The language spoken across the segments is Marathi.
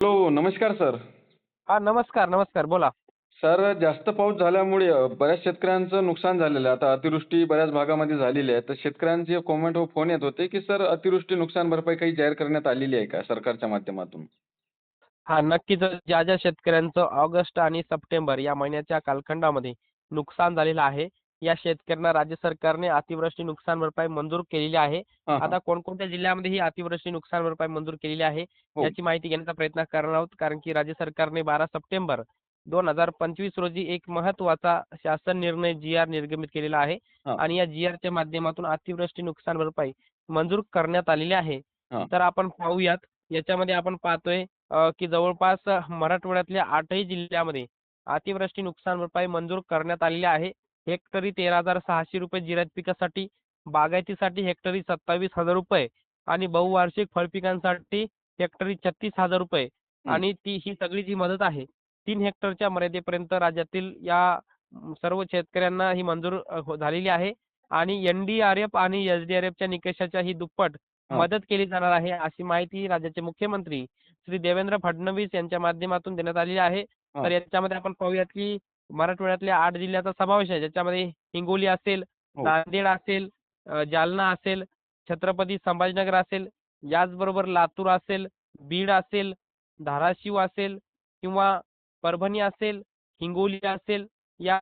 हॅलो नमस्कार सर. हा नमस्कार नमस्कार बोला. सर जास्त पाऊस झाल्यामुळे बऱ्याच शेतकऱ्यांचं नुकसान झालेलं आहे. आता अतिवृष्टी बऱ्याच भागामध्ये झालेली आहे. तर शेतकऱ्यांचे कॉमेंट व फोन येत होते की सर अतिवृष्टी नुकसान भरपाई काही जाहीर करण्यात आलेली आहे का सरकारच्या माध्यमातून? हा नक्कीच. ज्या ज्या शेतकऱ्यांचं ऑगस्ट आणि सप्टेंबर या महिन्याच्या कालखंडामध्ये नुकसान झालेलं आहे या शेतकऱ्यांना राज्य सरकारने अतिवृष्टी नुकसान भरपाई मंजूर केलेली आहे हां हां आता कोणकोणत्या जिल्ह्यामध्ये ही अतिवृष्टी नुकसान भरपाई मंजूर केलेली आहे हो. याची माहिती घेण्याचा प्रयत्न करणार आहोत कारण की राज्य सरकारने बारा सप्टेंबर दोन हजार पंचवीस रोजी एक महत्त्वाचा शासन निर्णय जी आर निर्गमित केलेला आहे हां. आणि या जी च्या माध्यमातून अतिवृष्टी नुकसान भरपाई मंजूर करण्यात आलेली आहे हां. तर आपण पाहूयात याच्यामध्ये आपण पाहतोय अ, की जवळपास मराठवाड्यातल्या आठही जिल्ह्यामध्ये अतिवृष्टी नुकसान भरपाई मंजूर करण्यात आलेली आहे हेक्टरी तेरा हजार सहाशे रुपये जिरायत पिकासाठी बागायतीसाठी हेक्टरी सत्तावीस हजार रुपये आणि बहुवार्षिक फळपिकांसाठी हेक्टरी छत्तीस हजार रुपये. आणि ती ही सगळी जी मदत आहे तीन हेक्टरच्या मर्यादेपर्यंत राज्यातील या सर्व शेतकऱ्यांना ही मंजूर हो- झालेली आहे आणि एनडीआरएफ आणि एसडीआरएफच्या निकषाच्या ही दुप्पट. मदत केली जाणार आहे अशी माहिती राज्याचे मुख्यमंत्री श्री देवेंद्र फडणवीस यांच्या माध्यमातून देण्यात आलेली आहे. तर याच्यामध्ये आपण पाहूयात की मराठवाड्यातल्या आठ जिल्ह्याचा समावेश आहे ज्याच्यामध्ये हिंगोली असेल हो. नांदेड असेल जालना असेल छत्रपती संभाजीनगर असेल याचबरोबर लातूर असेल बीड असेल धाराशिव असेल किंवा परभणी असेल हिंगोली असेल या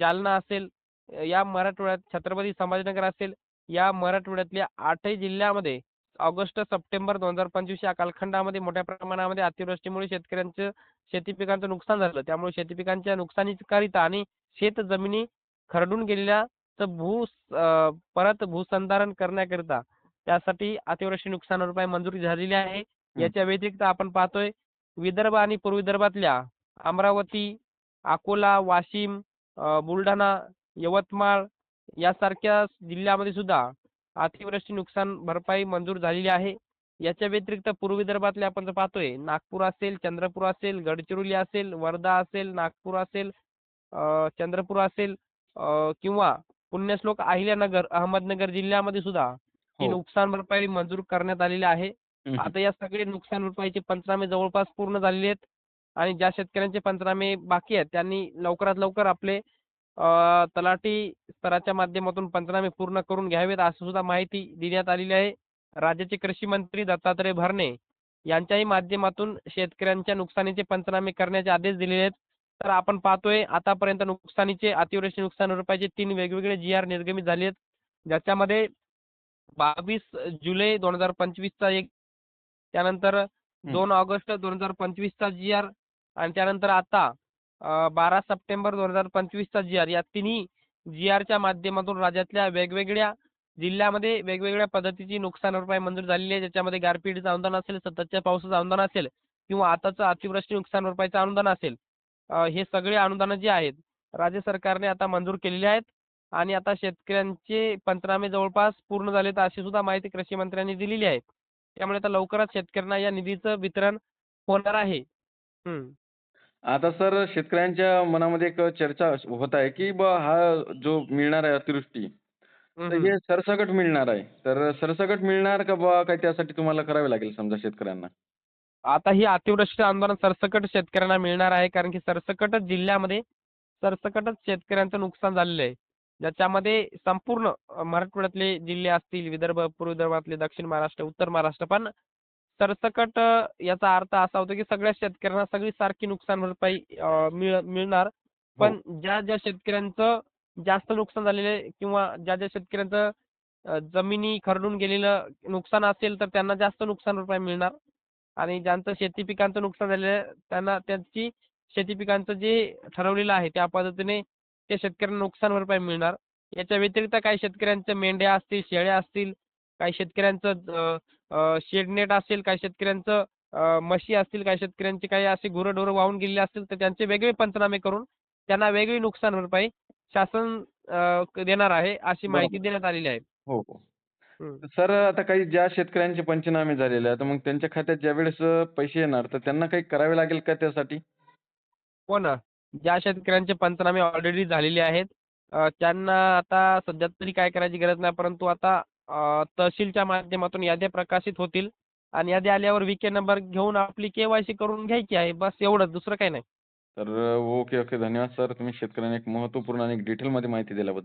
जालना असेल या मराठवाड्यात छत्रपती संभाजीनगर असेल या मराठवाड्यातल्या आठही जिल्ह्यामध्ये ऑगस्ट सप्टेंबर दोन हजार पंचवीस या कालखंडामध्ये मोठ्या प्रमाणामध्ये अतिवृष्टीमुळे शेतकऱ्यांचं शेती पिकांचं नुकसान झालं. त्यामुळे शेती पिकांच्या नुकसानीकरिता आणि शेत जमिनी खरडून गेलेल्याचं भू परत भूसंधारण करण्याकरिता त्यासाठी अतिवृष्टी नुकसान भरपाई मंजुरी झालेली आहे. याच्या व्यतिरिक्त आपण पाहतोय विदर्भ आणि पूर्व विदर्भातल्या अमरावती अकोला वाशिम बुलढाणा यवतमाळ यासारख्या जिल्ह्यामध्ये सुद्धा अतिवृष्टी नुकसान भरपाई मंजूर झालेली आहे याच्या व्यतिरिक्त पूर्व विदर्भातले आपण जर पाहतोय नागपूर असेल चंद्रपूर असेल गडचिरोली असेल वर्धा असेल नागपूर असेल चंद्रपूर असेल किंवा पुण्यश्लोक अहिल्यानगर अहमदनगर जिल्ह्यामध्ये सुद्धा ही हो. नुकसान भरपाई मंजूर करण्यात आलेली आहे. आता या सगळे नुकसान भरपाईचे पंचनामे जवळपास पूर्ण झालेले आहेत आणि ज्या शेतकऱ्यांचे पंचनामे बाकी आहेत त्यांनी लवकरात लवकर आपले तलाठी स्तराच्या माध्यमातून पंचनामे पूर्ण करून घ्यावेत असं सुद्धा माहिती देण्यात आलेली आहे. राज्याचे कृषी मंत्री दत्तात्रय भरणे यांच्याही माध्यमातून शेतकऱ्यांच्या नुकसानीचे पंचनामे करण्याचे आदेश दिलेले आहेत. तर आपण पाहतोय आतापर्यंत नुकसानीचे अतिवृष्टी नुकसान भरपाईचे तीन वेगवेगळे जी आर निर्गमित झाले आहेत. ज्याच्यामध्ये बावीस जुलै दोन हजार पंचवीसचा एक त्यानंतर दोन ऑगस्ट दोन हजार पंचवीसचा जी आर आणि त्यानंतर आता बारा सप्टेंबर दोन हजार पंचवीसचा जी आर. या तिन्ही जी आरच्या माध्यमातून राज्यातल्या वेगवेगळ्या जिल्ह्यामध्ये वेगवेगळ्या पद्धतीची नुकसान भरपाई मंजूर झालेली आहे. ज्याच्यामध्ये गारपीटचं अनुदान असेल सततच्या पावसाचं अनुदान असेल किंवा आताचं अतिवृष्टी नुकसान भरपाईचं अनुदान असेल हे सगळे अनुदानं जे आहेत राज्य सरकारने आता मंजूर केलेली आहेत आणि आता शेतकऱ्यांचे पंचनामे जवळपास पूर्ण झालेत अशी सुद्धा माहिती कृषी मंत्र्यांनी दिलेली आहे. त्यामुळे आता लवकरच शेतकऱ्यांना या निधीचं वितरण होणार आहे. हम्म. आता सर शेतकऱ्यांच्या मनामध्ये एक चर्चा होत आहे की बा हा जो मिळणार आहे अतिवृष्टी तर हम्म. हे सरसकट मिळणार आहे. तर सरसकट मिळणार का बा काही त्यासाठी तुम्हाला करावे लागेल समजा शेतकऱ्यांना? आता ही अतिवृष्टी आंदोलन सरसकट शेतकऱ्यांना मिळणार आहे कारण की सरसकटच जिल्ह्यामध्ये सरसकटच शेतकऱ्यांचं नुकसान झालेलं आहे. ज्याच्यामध्ये संपूर्ण अ, मराठवाड्यातले जिल्हे असतील विदर्भ पूर्व विदर्भातले दक्षिण महाराष्ट्र उत्तर महाराष्ट्र पण सरसकट याचा अर्थ असा होतो की सगळ्या शेतकऱ्यांना सगळी सारखी नुकसान भरपाई मिळणार. पण ज्या ज्या शेतकऱ्यांचं जास्त नुकसान झालेलं आहे किंवा ज्या ज्या शेतकऱ्यांचं जमिनी खरडून गेलेलं नुकसान असेल तर त्यांना जास्त नुकसान भरपाई मिळणार. आणि ज्यांचं शेती पिकांचं नुकसान झालेलं आहे त्यांना त्यांची शेती पिकांचं जे ठरवलेलं आहे त्या पद्धतीने त्या शेतकऱ्यांना नुकसान भरपाई मिळणार. याच्या व्यतिरिक्त काही शेतकऱ्यांच्या मेंढ्या असतील शेळ्या असतील काही शेतकऱ्यांचं शेडनेट असेल काही शेतकऱ्यांचं म्हशी असतील काही शेतकऱ्यांची काही असे गुरंढोरं वाहून गेलेली असतील तर त्यांचे वेगळे पंचनामे करून त्यांना वेगळी नुकसान भरपाई शासन देणार आहे अशी माहिती. देण्यात आलेली आहे हो हो. सर आता काही ज्या शेतकऱ्यांचे पंचनामे झालेले आहेत मग त्यांच्या खात्यात ज्यावेळेस अ, पैसे येणार तर त्यांना काही करावे लागेल का त्यासाठी हो ना ज्या शेतकऱ्यांचे पंचनामे ऑलरेडी झालेले आहेत त्यांना आता सध्या तरी काय करायची गरज नाही परंतु आता तहसीलच्या माध्यमातून याद्या प्रकाशित होतील. आणि यादी आल्यावर वी के नंबर घेऊन आपली केवायसी करून घ्यायची आहे. बस एवढंच दुसरं काही नाही. तर ओके ओके धन्यवाद सर तुम्ही शेतकऱ्यांना एक महत्त्वपूर्ण आणि डिटेलमध्ये माहिती दिल्याबद्दल.